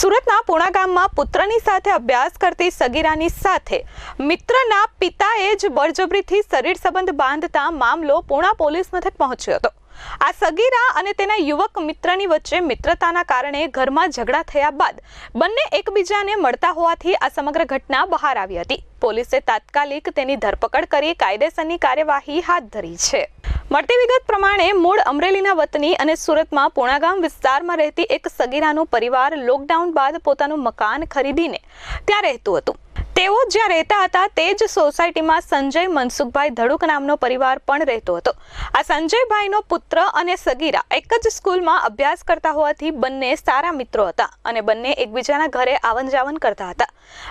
સુરતના પુણા ગામમાં પુત્રની સાથે અભ્યાસ કરતી સગીરાની સાથે મિત્રના પિતાએ જ બળજબરીથી શરીર સંબંધ બાંધતા મામલો પૂણા પોલીસ મથક પહોંચ્યો હતો. આ સગીરા અને તેના યુવક મિત્રની વચ્ચે મિત્રતાના કારણે ઘરમાં ઝઘડા થયા બાદ બંને એકબીજાને મળતા હોવાથી આ સમગ્ર ઘટના બહાર આવી હતી. પોલીસે તાત્કાલિક તેની ધરપકડ કરી કાયદેસરની કાર્યવાહી હાથ ધરી છે. મળતી વિગત પ્રમાણે મૂળ અમરેલીના વતની અને સુરતમાં પુણાગામ વિસ્તારમાં રહેતી એક સગીરાનું પરિવાર લોકડાઉન બાદ પોતાનું મકાન ખરીદીને ત્યાં રહેતું હતું. તેઓ જ્યાં રહેતા હતા તે જ સોસાયટીમાં સંજય મનસુખભાઈ ધડુક નામનો પરિવાર પણ રહેતો હતો. આ સંજયભાઈનો પુત્ર અને સગીરા એક જ સ્કૂલમાં અભ્યાસ કરતા હોવાથી બંને સારા મિત્રો હતા અને બંને એકબીજાના ઘરે આવન જાવન કરતા હતા.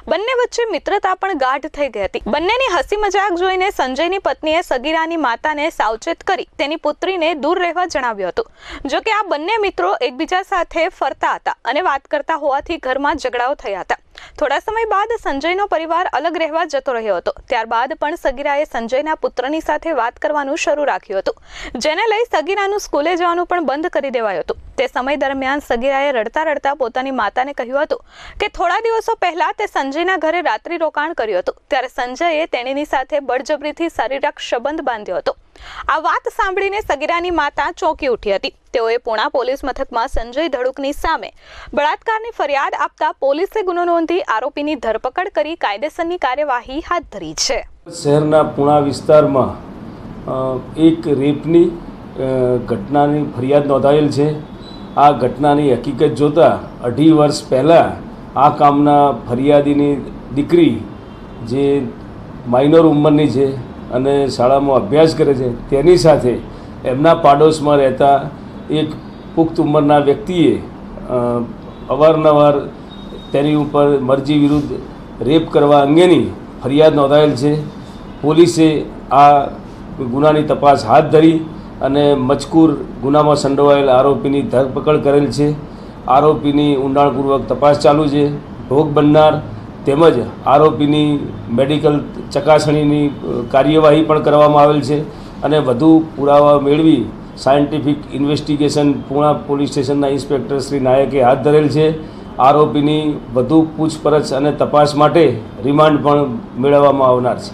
બંને વચ્ચે મિત્રતા પણ ગાઢ થઈ ગઈ હતી. બંનેની હસી મજાક જોઈને સંજયની પત્નીએ સગીરાની માતાને સાવચેત કરી તેની પુત્રીને દૂર રહેવા જણાવ્યું હતું. જો કે આ બંને મિત્રો એકબીજા સાથે ફરતા હતા અને વાત કરતા હોવાથી ઘરમાં ઝઘડાઓ થયા હતા. થોડા સમય બાદ સંજયનો પરિવાર અલગ રહેવા જતો રહ્યો હતો. ત્યારબાદ પણ સગીરાએ સંજયના પુત્રની સાથે વાત કરવાનું શરૂ રાખ્યું હતું. જેને લઈ સગીરાનું સ્કૂલે જવાનું પણ બંધ કરી દેવાયું હતું. તે સમય દરમિયાન સગીરાએ રડતા રડતા પોતાની માતાને કહ્યું હતું કે થોડા દિવસો પહેલા તે સંજયના ઘરે રાત્રિ રોકાણ કર્યું હતું. ત્યારે સંજયે તેણીની સાથે બળજબરીથી શારીરિક સંબંધ બાંધ્યો હતો. આ વાત સાંભળીને સગીરાની માતા ચોંકી ઉઠી હતી. તેઓએ પુણા પોલીસ મથકમાં સંજય ધડુકની સામે બળાત્કારની ફરિયાદ આપતા પોલીસે ગુનો નોંધી આરોપીની ધરપકડ કરી કાયદેસરની કાર્યવાહી હાથ ધરી છે. શહેરના પુણા વિસ્તારમાં એક રેપની ઘટનાની ફરિયાદ નોંધાયેલ છે. આ ઘટનાની હકીકત જોતાં અઢી વર્ષ પહેલાં આ કામના ફરિયાદીની દીકરી જે માઇનર ઉંમરની છે અને શાળામાં અભ્યાસ કરે છે, તેની સાથે એમના પાડોશમાં રહેતા એક પુખ્ત ઉંમરના વ્યક્તિએ અવારનવાર તેની ઉપર મરજી વિરુદ્ધ રેપ કરવા અંગેની ફરિયાદ નોંધાયેલ છે. પોલીસે આ ગુનાની તપાસ હાથ ધરી અને મજકૂર ગુનામાં સંડોવાયેલ આરોપીની ધરપકડ કરેલ છે. આરોપીની ઊંડાણપૂર્વક તપાસ ચાલુ છે. ભોગ બનનાર તેમજ આરોપીની મેડિકલ ચકાસણીની કાર્યવાહી પણ કરવામાં આવેલ છે અને વધુ પુરાવા મેળવી સાયન્ટિફિક ઇન્વેસ્ટિગેશન પૂણા પોલીસ સ્ટેશનના ઇન્સ્પેક્ટર શ્રી નાયકે હાથ ધરેલ છે. આરોપીની વધુ પૂછપરછ અને તપાસ માટે રિમાન્ડ પણ મેળવવામાં આવનાર છે.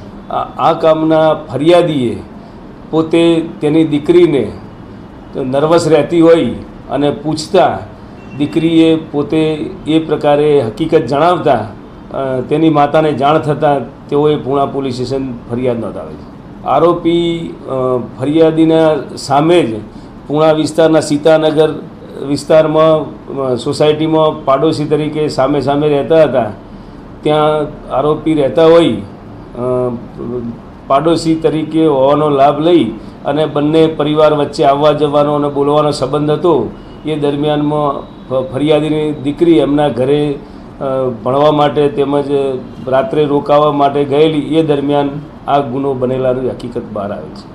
આ કામના ફરિયાદીએ પોતે તેની દીકરીને નર્વસ રહેતી હોય અને પૂછતા દીકરીએ પોતે એ પ્રકારે હકીકત જણાવતા તેની માતાને જાણ થતાં તેઓએ પૂણા પોલીસ સ્ટેશન ફરિયાદ નોંધાવી આરોપી ફરિયાદીના સામે જ પૂણા વિસ્તારના સીતાનગર વિસ્તારમાં સોસાયટીમાં પાડોશી તરીકે સામે સામે રહેતા હતા. ત્યાં આરોપી રહેતા હોય પાડોશી તરીકે હોવાનો લાભ લઈ અને બંને પરિવાર વચ્ચે આવવા જવાનો અને બોલવાનો સંબંધ હતો. એ દરમિયાનમાં ફરિયાદીની દીકરી એમના ઘરે ભણવા માટે તેમજ રાત્રે રોકાવા માટે ગયેલી એ દરમિયાન આ ગુનો બનેલાની હકીકત બહાર આવે છે.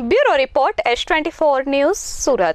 Bureau report S twenty four news Surat.